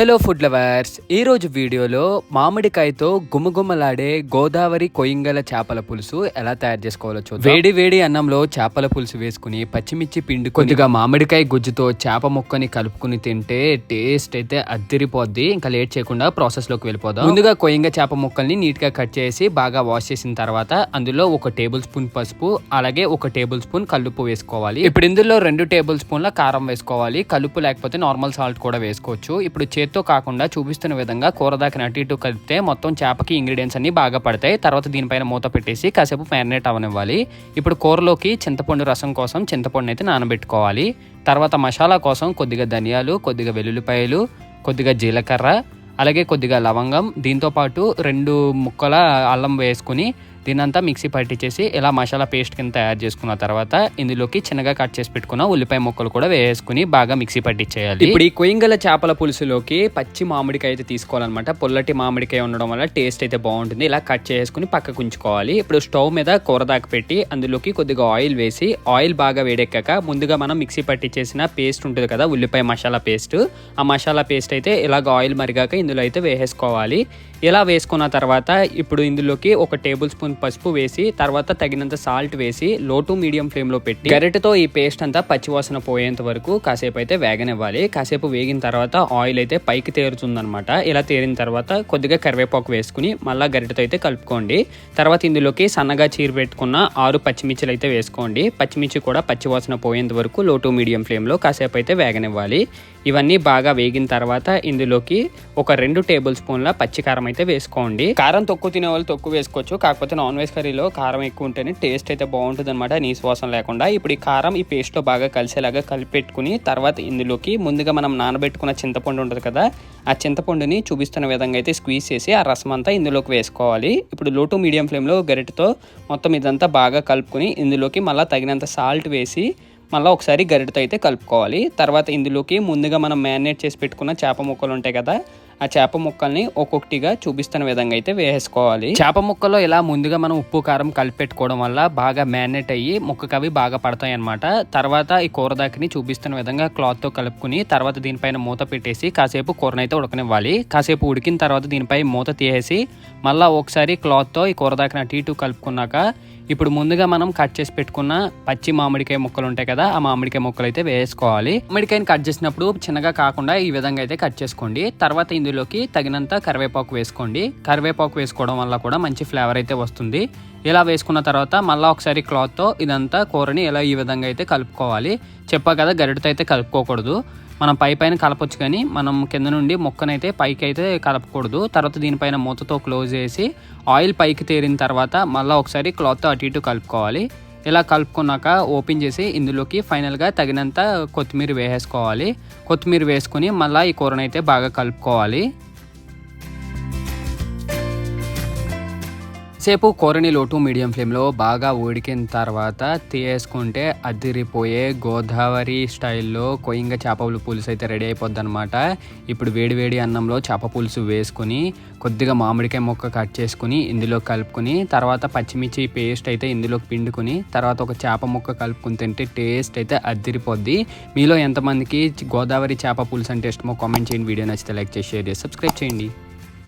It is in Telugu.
హలో ఫుడ్ లవర్స్ ఈ రోజు వీడియోలో మామిడికాయతో గుమగుమలాడే గోదావరి కొయ్యంగల చేపల పులుసు ఎలా తయారు చేసుకోవాలో చూద్దాం. వేడి వేడి అన్నంలో చేపల పులుసు వేసుకుని పచ్చిమిర్చి పిండి కొద్దిగా మామిడికాయ గుజ్జుతో చేప ముక్కని కలుపుకుని తింటే టేస్ట్ అయితే అద్దిరిపోద్ది. ఇంకా లేట్ చేయకుండా ప్రాసెస్లోకి వెళ్ళిపోదాం. ముందుగా కొయ్యంగ చేప ముక్కల్ని నీట్గా కట్ చేసి బాగా వాష్ చేసిన తర్వాత అందులో ఒక టేబుల్ స్పూన్ పసుపు అలాగే ఒక టేబుల్ స్పూన్ కల్లుపు వేసుకోవాలి. ఇప్పుడు ఇందులో రెండు టేబుల్ స్పూన్ల కారం వేసుకోవాలి. కలుపు లేకపోతే నార్మల్ సాల్ట్ కూడా వేసుకోవచ్చు. ఇప్పుడు చేత్తో కాకుండా చూపిస్తున్న విధంగా కూర దాకిన అటు ఇటు కలిపితే మొత్తం చేపకి ఇంగ్రీడియంట్స్ అన్ని బాగా పడతాయి. తర్వాత దీనిపైన మూత పెట్టేసి కాసేపు మ్యారినేట్ అవనివ్వాలి. ఇప్పుడు కూరలోకి చింతపండు రసం కోసం చింతపండు అయితే నానబెట్టుకోవాలి. తర్వాత మసాలా కోసం కొద్దిగా ధనియాలు కొద్దిగా వెల్లుల్లిపాయలు కొద్దిగా జీలకర్ర అలాగే కొద్దిగా లవంగం. దీంతో పాటు రెండు ముక్కల అల్లం వేసుకుని దీనంతా మిక్సీ పట్టించేసి ఇలా మసాలా పేస్ట్ కింద తయారు చేసుకున్న తర్వాత ఇందులోకి చిన్నగా కట్ చేసి పెట్టుకున్న ఉల్లిపాయ ముక్కలు కూడా వేసుకుని బాగా మిక్సీ పట్టించేయాలి ఇప్పుడు ఈ కొయ్యంగల చేపల పులుసులోకి పచ్చి మామిడికాయ అయితే తీసుకోవాలన్నమాట. పుల్లటి మామిడికాయ ఉండడం వల్ల టేస్ట్ అయితే బాగుంటుంది. ఇలా కట్ చేసుకుని పక్కకు ఉంచుకోవాలి. ఇప్పుడు స్టవ్ మీద కూర దాకా పెట్టి అందులోకి కొద్దిగా ఆయిల్ వేసి ఆయిల్ బాగా వేడెక్కాక ముందుగా మనం మిక్సీ పట్టించేసిన పేస్ట్ ఉంటుంది కదా ఉల్లిపాయ మసాలా పేస్ట్. ఆ మసాలా పేస్ట్ అయితే ఇలాగ ఆయిల్ మరిగాక ఇందులో అయితే వేసేసుకోవాలి. ఇలా వేసుకున్న తర్వాత ఇప్పుడు ఇందులోకి ఒక టేబుల్ స్పూన్ పసుపు వేసి తర్వాత తగినంత సాల్ట్ వేసి లో టు మీడియం ఫ్లేమ్లో పెట్టి గరిటతో ఈ పేస్ట్ అంతా పచ్చివాసన పోయేంత వరకు కాసేపు అయితే వేగనివ్వాలి. కాసేపు వేగిన తర్వాత ఆయిల్ అయితే పైకి తేరుతుందనమాట ఇలా తేరిన తర్వాత కొద్దిగా కరివేపాకు వేసుకుని మళ్ళీ గరిటతో అయితే కలుపుకోండి. తర్వాత ఇందులోకి సన్నగా చీర పెట్టుకున్న ఆరు పచ్చిమిర్చిలు అయితే వేసుకోండి. పచ్చిమిర్చి కూడా పచ్చివాసన పోయేంత వరకు లో టు మీడియం ఫ్లేమ్లో కాసేపు అయితే వేగనివ్వాలి. ఇవన్నీ బాగా వేగిన తర్వాత ఇందులోకి ఒక రెండు టేబుల్ స్పూన్ల పచ్చికారం అయితే వేసుకోండి. కారం తక్కువ తినే వాళ్ళు తక్కువ వేసుకోవచ్చు. కాకపోతే నాన్ వెజ్ కర్రీలో కారం ఎక్కువ ఉంటేనే టేస్ట్ అయితే బాగుంటుంది అనమాట నీ వాసన లేకుండా. ఇప్పుడు ఈ కారం ఈ పేస్ట్లో బాగా కలిసేలాగా కలిపెట్టుకుని తర్వాత ఇందులోకి ముందుగా మనం నానబెట్టుకున్న చింతపండు ఉంటుంది కదా ఆ చింతపండుని చూపిస్తున్న విధంగా అయితే స్క్వీజ్ చేసి ఆ రసం అంతా ఇందులోకి వేసుకోవాలి. ఇప్పుడు లో టు మీడియం ఫ్లేమ్లో గరిటతో మొత్తం ఇదంతా బాగా కలుపుకొని ఇందులోకి మళ్ళీ తగినంత సాల్ట్ వేసి మళ్ళీ ఒకసారి గరిటతో అయితే కలుపుకోవాలి. తర్వాత ఇందులోకి ముందుగా మనం మ్యారినేట్ చేసి పెట్టుకున్న చేప ముక్కలు ఉంటాయి కదా ఆ చేప ముక్కల్ని ఒక్కొక్కటిగా చూపిస్తున్న విధంగా అయితే వేసుకోవాలి చేప ముక్కలో ఇలా ముందుగా మనం ఉప్పు కారం కలిపి పెట్టుకోవడం వల్ల బాగా మ్యారినేట్ అయ్యి ముక్కకి అవి బాగా పడతాయి అనమాట తర్వాత ఈ కూర దాకిని చూపిస్తున్న విధంగా క్లాత్తో కలుపుకుని తర్వాత దీనిపైన మూత పెట్టేసి కాసేపు కూరనైతే ఉడకనివ్వాలి. కాసేపు ఉడికిన తర్వాత దీనిపై మూత తీసేసి మళ్ళీ ఒకసారి క్లాత్తో ఈ కూర దాకిన అటు ఇటు కలుపుకున్నాక ఇప్పుడు ముందుగా మనం కట్ చేసి పెట్టుకున్న పచ్చి మామిడికాయ ముక్కలు ఉంటాయి కదా ఆ మామిడికాయ ముక్కలు అయితే వేసుకోవాలి మామిడికాయని కట్ చేసినప్పుడు చిన్నగా కాకుండా ఈ విధంగా అయితే కట్ చేసుకోండి. తర్వాత ఇందులోకి తగినంత కరివేపాకు వేసుకోండి. కరివేపాకు వేసుకోవడం వల్ల కూడా మంచి ఫ్లేవర్ అయితే వస్తుంది. ఇలా వేసుకున్న తర్వాత మళ్ళీ ఒకసారి క్లాత్తో ఇదంతా కూరని ఇలా ఈ విధంగా అయితే కలుపుకోవాలి. చెప్పా కదా గరిటతో అయితే కలుపుకోకూడదు. మనం పై పైన కలపొచ్చు కానీ మనం కింద నుండి మొక్కనైతే పైకి అయితే కలపకూడదు. తర్వాత దీనిపైన మూతతో క్లోజ్ చేసి ఆయిల్ పైకి తేరిన తర్వాత మళ్ళీ ఒకసారి క్లాత్తో అటు ఇటు కలుపుకోవాలి. ఇలా కలుపుకున్నాక ఓపెన్ చేసి ఇందులోకి ఫైనల్గా తగినంత కొత్తిమీర వేసేసుకోవాలి. కొత్తిమీర వేసుకుని మళ్ళీ ఈ కూరనైతే బాగా కలుపుకోవాలి. సేపు కూరని లోటు మీడియం ఫ్లేమ్లో బాగా ఉడికిన తర్వాత తీయేసుకుంటే అదిరిపోయే గోదావరి స్టైల్లో కొయ్యంగ చేపల పులుసు అయితే రెడీ అయిపోద్ది అనమాట ఇప్పుడు వేడివేడి అన్నంలో చేప పులుసు వేసుకుని కొద్దిగా మామిడికాయ ముక్క కట్ చేసుకుని ఇందులో కలుపుకుని తర్వాత పచ్చిమిర్చి పేస్ట్ అయితే ఇందులోకి పిండుకుని తర్వాత ఒక చేప ముక్క కలుపుకుని తింటే టేస్ట్ అయితే అదిరిపోద్ది. మీలో ఎంతమందికి గోదావరి చేప పులుసు అంటే ఇష్టమో కామెంట్ చేయండి. వీడియో నచ్చితే లైక్ చేసి షేర్ చేసి సబ్స్క్రైబ్ చేయండి.